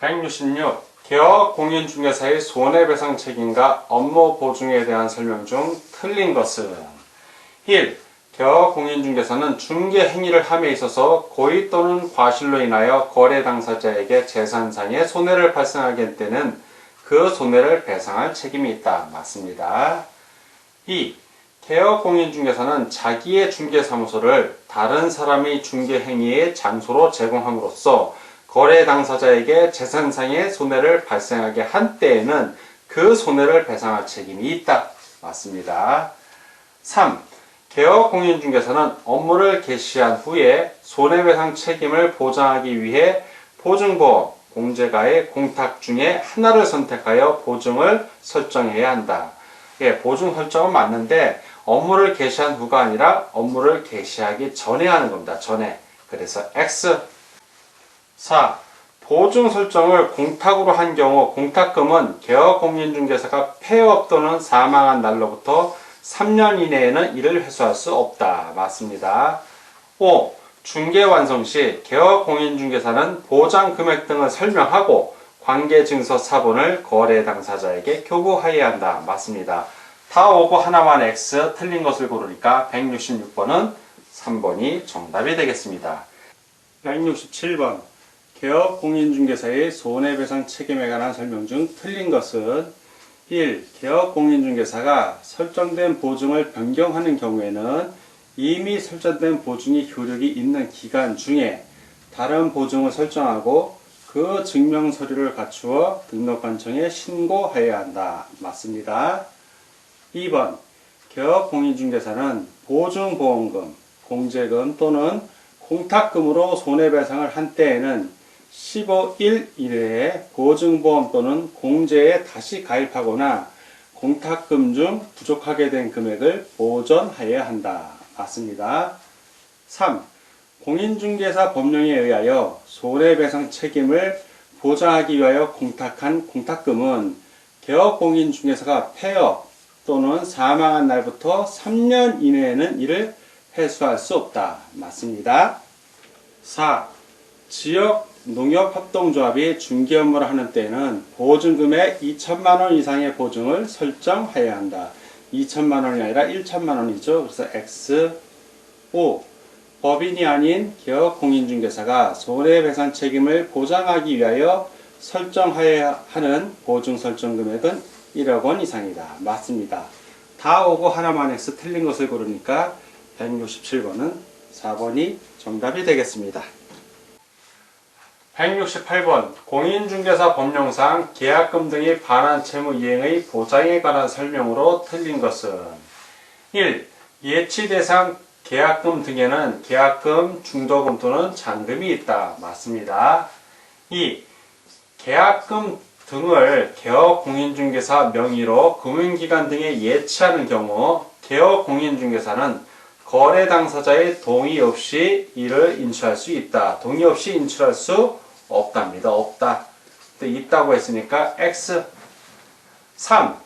166. 개업 공인중개사의 손해배상 책임과 업무 보증에 대한 설명 중 틀린 것은 1. 개업 공인중개사는 중개 행위를 함에 있어서 고의 또는 과실로 인하여 거래 당사자에게 재산상의 손해를 발생하게 할 때는 그 손해를 배상할 책임이 있다. 맞습니다. 2. 개업 공인중개사는 자기의 중개사무소를 다른 사람의 중개 행위의 장소로 제공함으로써 거래 당사자에게 재산상의 손해를 발생하게 한 때에는 그 손해를 배상할 책임이 있다. 맞습니다. 3. 개업 공인중개사는 업무를 개시한 후에 손해배상 책임을 보장하기 위해 보증보험, 공제가의 공탁 중에 하나를 선택하여 보증을 설정해야 한다. 예, 보증 설정은 맞는데 업무를 개시한 후가 아니라 업무를 개시하기 전에 하는 겁니다. 전에. 그래서 X 4. 보증 설정을 공탁으로 한 경우 공탁금은 개업 공인중개사가 폐업 또는 사망한 날로부터 3년 이내에는 이를 회수할 수 없다. 맞습니다. 5. 중개 완성 시 개업 공인중개사는 보장 금액 등을 설명하고 관계 증서 사본을 거래 당사자에게 교부하여야 한다. 맞습니다. 다 오고 하나만 X 틀린 것을 고르니까 166번은 3번이 정답이 되겠습니다. 167번 개업 공인중개사의 손해배상 책임에 관한 설명 중 틀린 것은 1. 개업 공인중개사가 설정된 보증을 변경하는 경우에는 이미 설정된 보증이 효력이 있는 기간 중에 다른 보증을 설정하고 그 증명 서류를 갖추어 등록관청에 신고해야 한다. 맞습니다. 2번 개업 공인중개사는 보증보험금, 공제금 또는 공탁금으로 손해배상을 한 때에는 15일 이내에 보증보험 또는 공제에 다시 가입하거나 공탁금 중 부족하게 된 금액을 보전하여야 한다. 맞습니다. 3. 공인중개사 법령에 의하여 손해배상 책임을 보장하기 위하여 공탁한 공탁금은 개업 공인중개사가 폐업 또는 사망한 날부터 3년 이내에는 이를 회수할 수 없다. 맞습니다. 4. 지역 농협협동조합이 중개 업무를 하는 때에는 보증금의 2천만 원 이상의 보증을 설정해야 한다. 2천만 원이 아니라 1천만 원이죠. 그래서 X 5. 법인이 아닌 기업 공인중개사가 손해배상 책임을 보장하기 위하여 설정해야 하는 보증 설정 금액은 1억 원 이상이다. 맞습니다. 다 오고 하나만 X 틀린 것을 고르니까 167번은 4번이 정답이 되겠습니다. 168번 공인중개사 법령상 계약금 등의 반환 채무 이행의 보장에 관한 설명으로 틀린 것은 1. 예치 대상 계약금 등에는 계약금, 중도금 또는 잔금이 있다. 맞습니다. 2. 계약금 등을 개업 공인중개사 명의로 금융기관 등에 예치하는 경우 개업 공인중개사는 거래 당사자의 동의 없이 이를 인출할 수 있다. 동의 없이 인출할 수 없답니다. 없다. 근데 있다고 했으니까 X 3.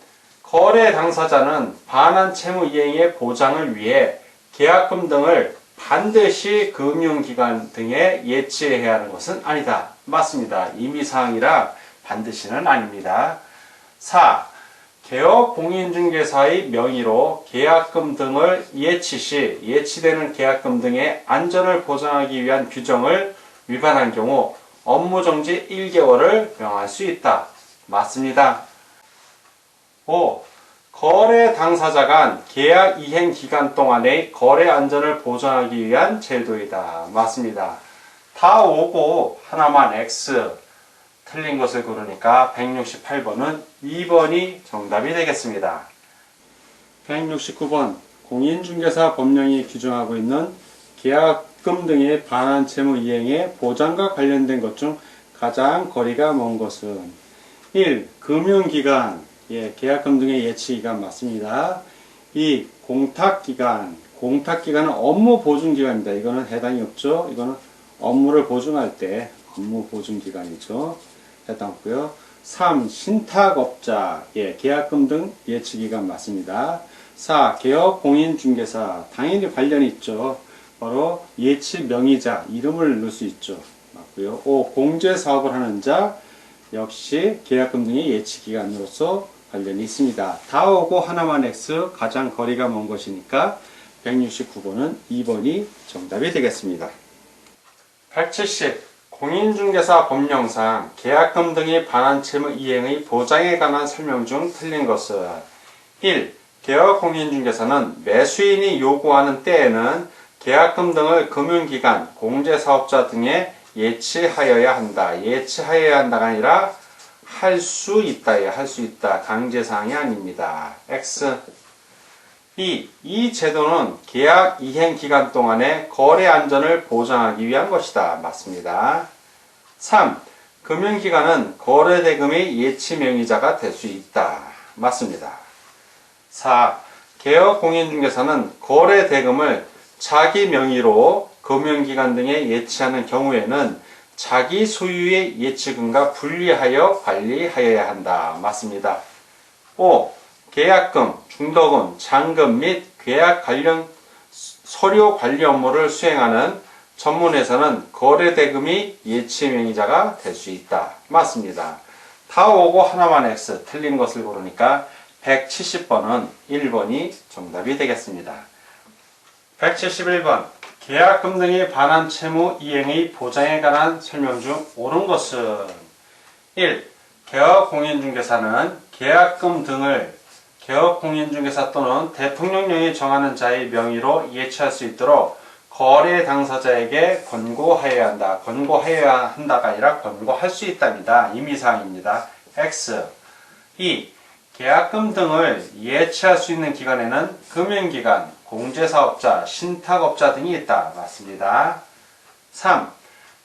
거래 당사자는 반환 채무 이행의 보장을 위해 계약금 등을 반드시 금융기관 등에 예치해야 하는 것은 아니다. 맞습니다. 임의사항이라 반드시는 아닙니다. 4. 개업 공인중개사의 명의로 계약금 등을 예치 시 예치되는 계약금 등의 안전을 보장하기 위한 규정을 위반한 경우 업무 정지 1개월을 명할 수 있다. 맞습니다. 5. 거래 당사자 간 계약 이행 기간 동안의 거래 안전을 보장하기 위한 제도이다. 맞습니다. 다 오고 하나만 X 틀린 것을 고르니까 168번은 2번이 정답이 되겠습니다. 169번 공인중개사 법령이 규정하고 있는 계약 금 등의 반환 채무 이행의 보장과 관련된 것 중 가장 거리가 먼 것은 1. 금융기관 예, 계약금 등의 예치기간 맞습니다. 2. 공탁기간 공탁기간은 업무 보증기간입니다. 이거는 해당이 없죠. 이거는 업무를 보증할 때 업무 보증기간이죠. 해당 없고요. 3. 신탁업자 예, 계약금 등 예치기간 맞습니다. 4. 개업 공인중개사 당연히 관련이 있죠. 바로 예치 명의자 이름을 넣을 수 있죠. 맞고요. 5. 공제 사업을 하는 자 역시 계약금 등의 예치 기간으로서 관련이 있습니다. 다 오고 하나만 X 가장 거리가 먼 것이니까 169번은 2번이 정답이 되겠습니다. 170. 공인중개사 법령상 계약금 등의 반환 채무 이행의 보장에 관한 설명 중 틀린 것은 1. 개업 공인중개사는 매수인이 요구하는 때에는 계약금 등을 금융기관, 공제사업자 등에 예치하여야 한다. 예치하여야 한다가 아니라 할 수 있다에 할수 있다. 강제사항이 아닙니다. X 2. 이 제도는 계약 이행 기간 동안의 거래 안전을 보장하기 위한 것이다. 맞습니다. 3. 금융기관은 거래 대금의 예치 명의자가 될 수 있다. 맞습니다. 4. 개업 공인중개사는 거래 대금을 자기 명의로 금융기관 등에 예치하는 경우에는 자기 소유의 예치금과 분리하여 관리하여야 한다. 맞습니다. 5. 계약금, 중도금, 잔금 및 계약 관련 서류 관리 업무를 수행하는 전문에서는 거래대금이 예치 명의자가 될 수 있다. 맞습니다. 다 오고 하나만 X 틀린 것을 고르니까 170번은 1번이 정답이 되겠습니다. 171번 계약금 등의 반환 채무 이행의 보장에 관한 설명 중 옳은 것은 1. 개업 공인중개사는 계약금 등을 개업 공인중개사 또는 대통령령이 정하는 자의 명의로 예치할 수 있도록 거래 당사자에게 권고하여야 한다. 권고하여야 한다가 아니라 권고할 수 있답니다. 임의사항입니다. X 2. 계약금 등을 예치할 수 있는 기관에는 금융기관, 공제사업자, 신탁업자 등이 있다. 맞습니다. 3.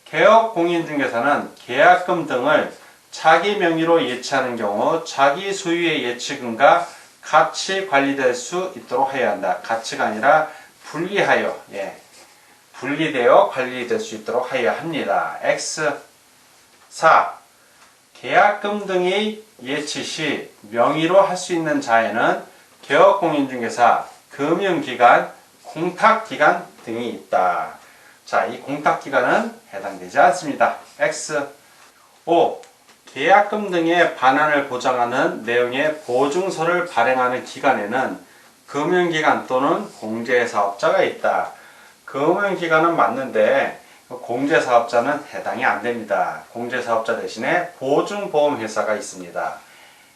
개업 공인중개사는 계약금 등을 자기 명의로 예치하는 경우 자기 소유의 예치금과 같이 관리될 수 있도록 해야 한다. 같이가 아니라 분리하여, 예. 분리되어 관리될 수 있도록 하여야 합니다. X 4. 계약금 등의 예치 시 명의로 할 수 있는 자에는 개업공인중개사, 금융기관, 공탁기관 등이 있다. 자, 이 공탁기관은 해당되지 않습니다. X 5. 계약금 등의 반환을 보장하는 내용의 보증서를 발행하는 기관에는 금융기관 또는 공제사업자가 있다. 금융기관은 맞는데 공제사업자는 해당이 안 됩니다. 공제사업자 대신에 보증보험회사가 있습니다.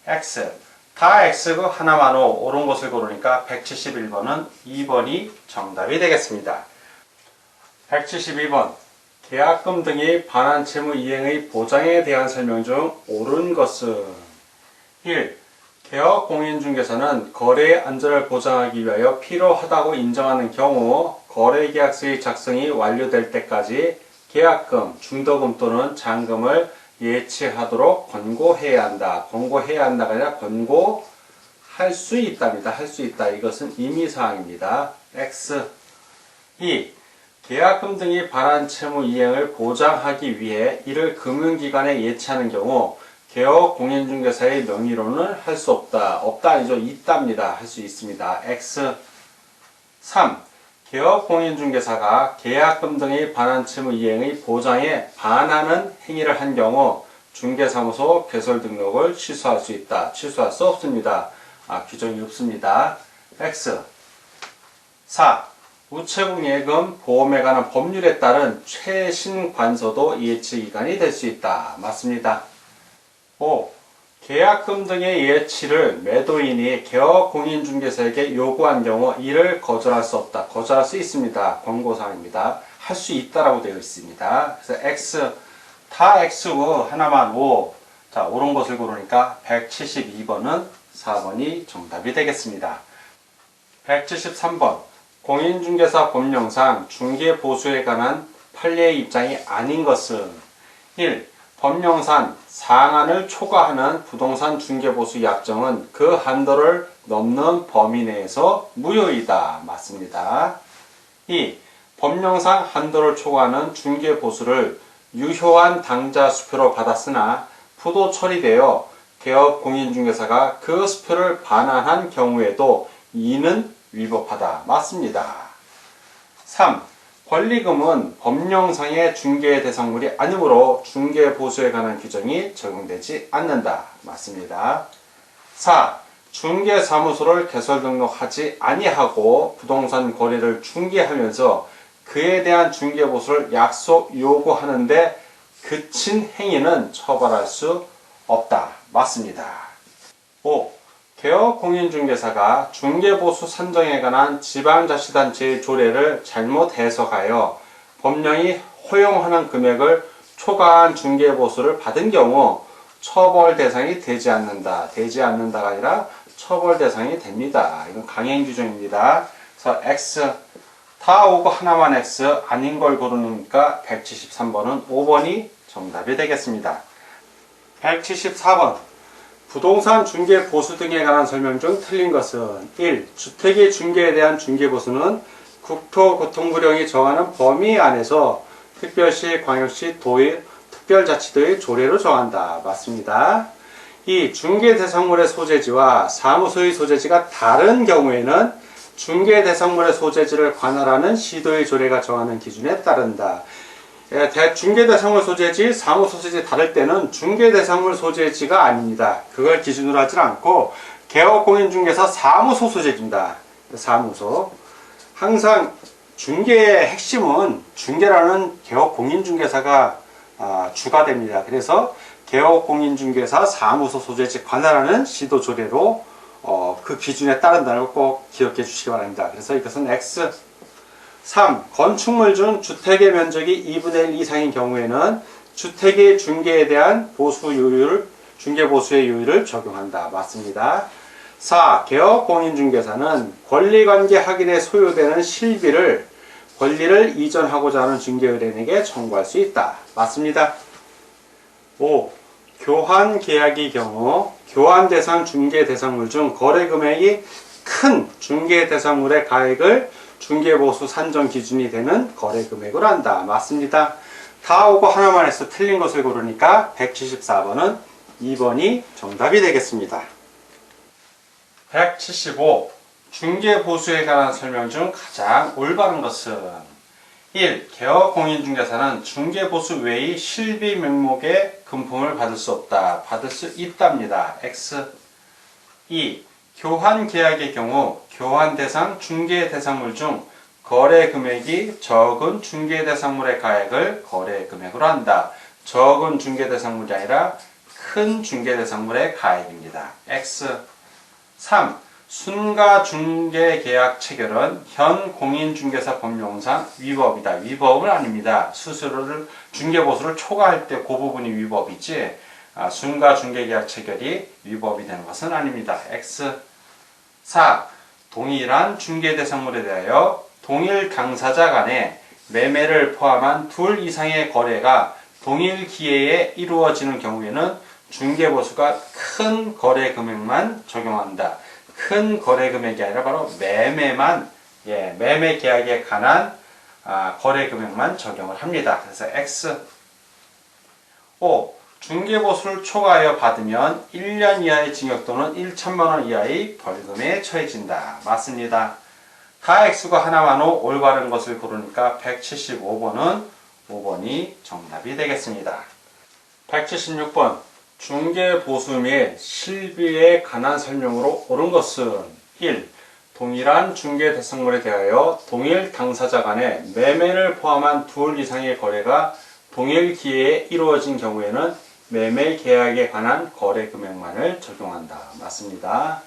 X. 다 X고 하나만 O 옳은 것을 고르니까 171번은 2번이 정답이 되겠습니다. 172번 계약금 등의 반환 채무 이행의 보장에 대한 설명 중 옳은 것은 1. 개업 공인중개사는 거래의 안전을 보장하기 위하여 필요하다고 인정하는 경우 거래계약서의 작성이 완료될 때까지 계약금, 중도금 또는 잔금을 예치하도록 권고해야 한다. 권고해야 한다가 아니라 권고할 수 있답니다. 할 수 있다. 이것은 임의사항입니다. X 2. 계약금 등의 반환 채무 이행을 보장하기 위해 이를 금융기관에 예치하는 경우 개업 공인중개사의 명의로는 할 수 없다. 없다 아니죠. 있답니다. 할 수 있습니다. X 3. 개업 공인중개사가 계약금 등의 반환 채무 이행의 보장에 반하는 행위를 한 경우 중개사무소 개설 등록을 취소할 수 있다. 취소할 수 없습니다. 아, 규정이 없습니다. X 4. 우체국 예금 보험에 관한 법률에 따른 최신 관서도 예치 기간이 될 수 있다. 맞습니다. 5. 계약금 등의 예치를 매도인이 개업 공인중개사에게 요구한 경우 이를 거절할 수 없다. 거절할 수 있습니다. 권고사항입니다. 할 수 있다라고 되어 있습니다. 그래서 X 다 X고 하나만 O 자 옳은 것을 고르니까 172번은 4번이 정답이 되겠습니다. 173번 공인중개사 법령상 중개보수에 관한 판례의 입장이 아닌 것은 1. 법령상 상한을 초과하는 부동산 중개보수 약정은 그 한도를 넘는 범위 내에서 무효이다. 맞습니다. 2. 법령상 한도를 초과하는 중개보수를 유효한 당자 수표로 받았으나 부도 처리되어 개업 공인중개사가 그 수표를 반환한 경우에도 이는 위법하다. 맞습니다. 3. 권리금은 법령상의 중개 대상물이 아니므로 중개 보수에 관한 규정이 적용되지 않는다. 맞습니다. 4. 중개사무소를 개설 등록하지 아니하고 부동산 거래를 중개하면서 그에 대한 중개보수를 약속 요구하는데 그친 행위는 처벌할 수 없다. 맞습니다. 5. 개업공인중개사가 중개보수 산정에 관한 지방자치단체의 조례를 잘못 해석하여 법령이 허용하는 금액을 초과한 중개보수를 받은 경우 처벌 대상이 되지 않는다. 되지 않는다가 아니라 처벌 대상이 됩니다. 이건 강행 규정입니다. 그래서 X 다 오고 하나만 X 아닌 걸 고르니까 173번은 5번이 정답이 되겠습니다. 174번 부동산 중개 보수 등에 관한 설명 중 틀린 것은 1. 주택의 중개에 대한 중개 보수는 국토교통부령이 정하는 범위 안에서 특별시, 광역시, 도의, 특별자치도의 조례로 정한다. 맞습니다. 2. 중개 대상물의 소재지와 사무소의 소재지가 다른 경우에는 중개 대상물의 소재지를 관할하는 시도의 조례가 정하는 기준에 따른다. 예, 대- 중개대상물 소재지, 사무소 소재지 다를 때는 중개대상물 소재지가 아닙니다. 그걸 기준으로 하지 않고 개업공인중개사 사무소 소재지입니다. 사무소. 항상 중개의 핵심은 중개라는 개업공인중개사가 아, 주가 됩니다. 그래서 개업공인중개사 사무소 소재지 관할하는 시도 조례로 어, 그 기준에 따른다는 걸 꼭 기억해 주시기 바랍니다. 그래서 이것은 X 3. 건축물 중 주택의 면적이 2분의 1 이상인 경우에는 주택의 중개에 대한 보수율, 중개보수의 요율을 적용한다. 맞습니다. 4. 개업 공인중개사는 권리관계 확인에 소요되는 실비를 권리를 이전하고자 하는 중개의뢰인에게 청구할 수 있다. 맞습니다. 5. 교환 계약의 경우 교환 대상 중개 대상물 중 거래 금액이 큰 중개 대상물의 가액을 중개보수 산정 기준이 되는 거래 금액으로 한다. 맞습니다. 다 오고 하나만 해서 틀린 것을 고르니까 174번은 2번이 정답이 되겠습니다. 175. 중개보수에 관한 설명 중 가장 올바른 것은 1. 개업 공인중개사는 중개보수 외의 실비 명목의 금품을 받을 수 없다. 받을 수 있답니다. X 2. 교환 계약의 경우 교환 대상 중개 대상물 중 거래 금액이 적은 중개 대상물의 가액을 거래 금액으로 한다. 적은 중개 대상물이 아니라 큰 중개 대상물의 가액입니다. X 3. 순가 중개 계약 체결은 현 공인중개사 법령상 위법이다. 위법은 아닙니다. 수수료를 중개보수를 초과할 때 그 부분이 위법이지 아, 순가 중개 계약 체결이 위법이 되는 것은 아닙니다. X 4. 동일한 중개 대상물에 대하여 동일 당사자 간의 매매를 포함한 둘 이상의 거래가 동일 기회에 이루어지는 경우에는 중개보수가 큰 거래 금액만 적용한다. 큰 거래 금액이 아니라 바로 매매만 예, 매매 계약에 관한 아, 거래 금액만 적용을 합니다. 그래서 X 5. 중개보수를 초과하여 받으면 1년 이하의 징역 또는 1천만 원 이하의 벌금에 처해진다. 맞습니다. 다 X가 하나만로 올바른 것을 고르니까 175번은 5번이 정답이 되겠습니다. 176번 중개보수 및 실비에 관한 설명으로 옳은 것은 1. 동일한 중개 대상물에 대하여 동일 당사자 간의 매매를 포함한 둘 이상의 거래가 동일 기회에 이루어진 경우에는 매매 계약에 관한 거래 금액만을 적용한다. 맞습니다.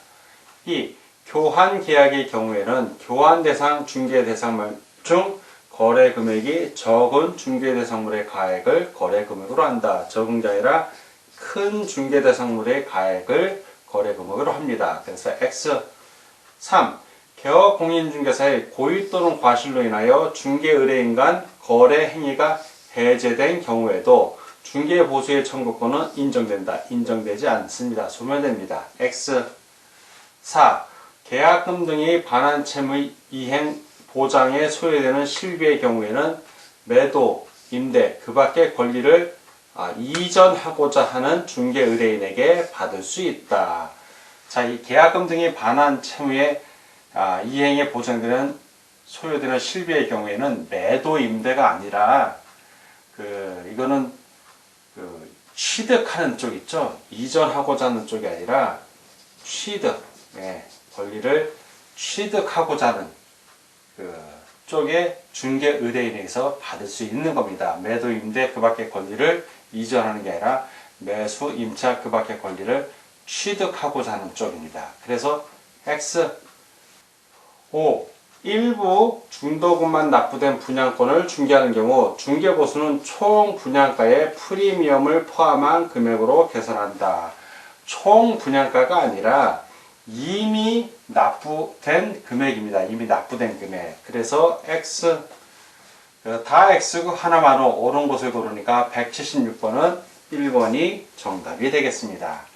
2. 교환 계약의 경우에는 교환 대상 중개 대상물 중 거래 금액이 적은 중개 대상물의 가액을 거래 금액으로 한다. 적은 게 아니라 큰 중개 대상물의 가액을 거래 금액으로 합니다. 그래서 X 3. 개업 공인중개사의 고의 또는 과실로 인하여 중개 의뢰인 간 거래 행위가 해제된 경우에도 중개 보수의 청구권은 인정된다. 인정되지 않습니다. 소멸됩니다. X 4. 계약금 등의 반환 채무의 이행 보장에 소요되는 실비의 경우에는 매도, 임대, 그 밖의 권리를 아, 이전하고자 하는 중개 의뢰인에게 받을 수 있다. 자, 이 계약금 등의 반환 채무의 아, 이행에 보장되는 소요되는 실비의 경우에는 매도 임대가 아니라 그 이거는 그 취득하는 쪽 있죠. 이전하고자 하는 쪽이 아니라 취득, 예, 권리를 취득하고자 하는 그 쪽에 중개 의뢰인에게서 받을 수 있는 겁니다. 매도 임대 그 밖의 권리를 이전하는 게 아니라 매수 임차 그 밖의 권리를 취득하고자 하는 쪽입니다. 그래서 X 5. 일부 중도금만 납부된 분양권을 중개하는 경우 중개보수는 총 분양가의 프리미엄을 포함한 금액으로 계산한다. 총 분양가가 아니라 이미 납부된 금액입니다. 이미 납부된 금액. 그래서 X 그다 X고 하나만으로 옳은 곳을 고르니까 176번은 1번이 정답이 되겠습니다.